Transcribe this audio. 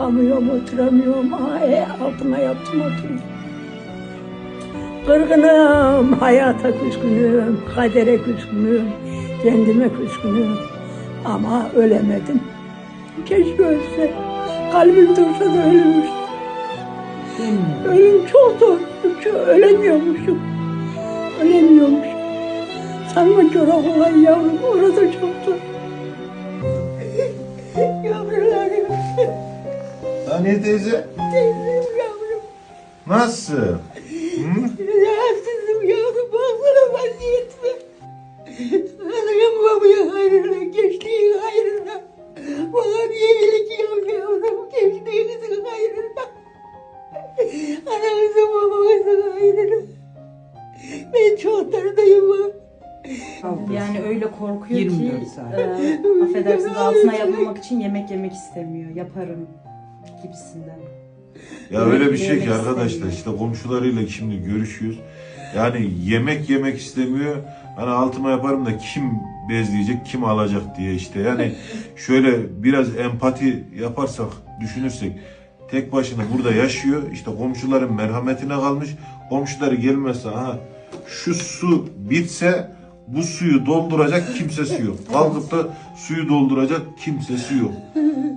Kalkamıyorum, oturamıyorum. Ay, altıma yattım oturdum. Kırgınım, hayata küskünüm, kadere küskünüm, kendime küskünüm. Ama ölemedim. Keşke ölse. Kalbim dursa da ölürmüş. Ölüm çok zor. Ölemiyormuşum. Ölemiyormuşum. Sanma çok kolay yavrum. Orada çok zor. Saniye teyze. Teyzem yavrum. Nasıl? Hı? Rahatsızım yavrum. Baksana vaziyetime. Anam babaya hayrına, gençliğin hayrına. Bana bir iyilik yap yavrum. Gençliğinizin hayrına. Ananızın babanızın hayrına. Ben çok dardayım. Yani öyle korkuyor 24 ki saat. e, affedersiniz altına yapmamak için yemek yemek istemiyor. Yaparım gibisinden. Ya öyle bir şey ki arkadaşlar işte komşularıyla şimdi görüşüyoruz. Yani yemek yemek istemiyor. Hani altıma yaparım da kim bezleyecek, kim alacak diye işte. Yani şöyle biraz empati yaparsak, düşünürsek tek başına burada yaşıyor. İşte komşuların merhametine kalmış. Komşuları gelmezse ha şu su bitse bu suyu dolduracak kimsesi yok. Kalkıp da suyu dolduracak kimsesi yok.